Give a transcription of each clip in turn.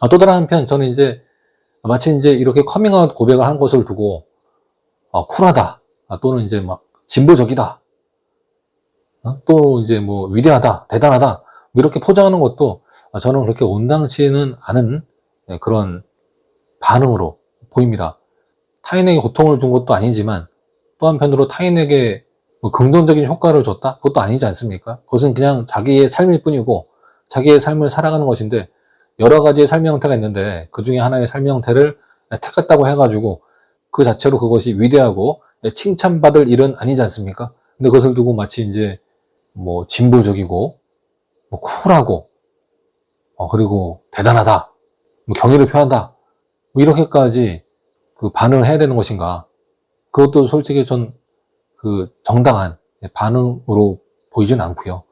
아, 또 다른 한편 저는 이제 마치 이제 이렇게 커밍아웃 고백을 한 것을 두고 아, 쿨하다 아, 또는 이제 막 진보적이다 어? 또 이제 뭐 위대하다 대단하다 뭐 이렇게 포장하는 것도 아, 저는 그렇게 온당치는 않은 네, 그런 반응으로 보입니다. 타인에게 고통을 준 것도 아니지만 또 한편으로 타인에게 뭐 긍정적인 효과를 줬다? 그것도 아니지 않습니까? 그것은 그냥 자기의 삶일 뿐이고 자기의 삶을 살아가는 것인데 여러 가지의 삶의 형태가 있는데 그 중에 하나의 삶의 형태를 택했다고 해가지고 그 자체로 그것이 위대하고 칭찬받을 일은 아니지 않습니까? 근데 그것을 두고 마치 이제 뭐 진보적이고 뭐 쿨하고 어, 그리고 대단하다 뭐 경의를 표한다 뭐 이렇게까지 그 반응을 해야 되는 것인가 그것도 솔직히 전 그 정당한 반응으로 보이진 않고요.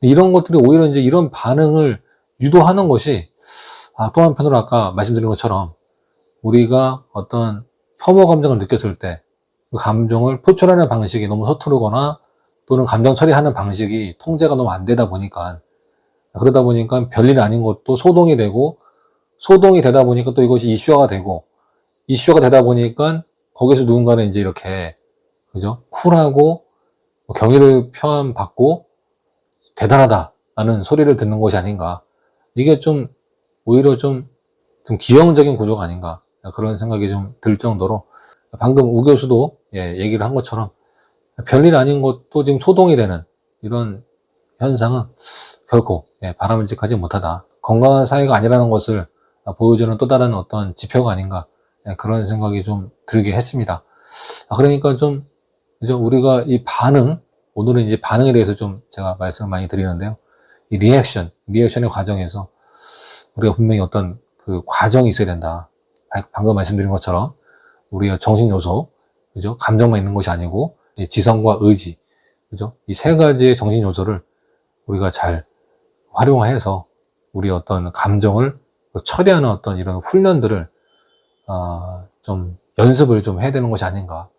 이런 것들이 오히려 이제 이런 반응을 유도하는 것이 아, 또 한편으로 아까 말씀드린 것처럼 우리가 어떤 혐오 감정을 느꼈을 때 그 감정을 표출하는 방식이 너무 서투르거나 또는 감정 처리하는 방식이 통제가 너무 안 되다 보니까 그러다 보니까 별일 아닌 것도 소동이 되고 소동이 되다 보니까 또 이것이 이슈화가 되고 이슈화가 되다 보니까 거기서 누군가는 이제 이렇게 그죠? 쿨하고 뭐 경의를 표현받고 대단하다라는 소리를 듣는 것이 아닌가. 이게 좀 오히려 좀, 좀 기형적인 구조가 아닌가 그런 생각이 좀 들 정도로 방금 우 교수도 예, 얘기를 한 것처럼 별일 아닌 것도 지금 소동이 되는 이런 현상은 결코 예, 바람직하지 못하다. 건강한 사회가 아니라는 것을 보여주는 또 다른 어떤 지표가 아닌가 예, 그런 생각이 좀 들게 했습니다. 아, 그러니까 좀 이제 우리가 이 반응 오늘은 이제 반응에 대해서 좀 제가 말씀을 많이 드리는데요. 이 리액션, 리액션의 과정에서 우리가 분명히 어떤 그 과정이 있어야 된다. 아, 방금 말씀드린 것처럼 우리의 정신 요소, 그죠? 감정만 있는 것이 아니고 이 지성과 의지, 그죠? 이 세 가지의 정신 요소를 우리가 잘 활용해서 우리 어떤 감정을 처리하는 어떤 이런 훈련들을 어, 좀 연습을 좀 해야 되는 것이 아닌가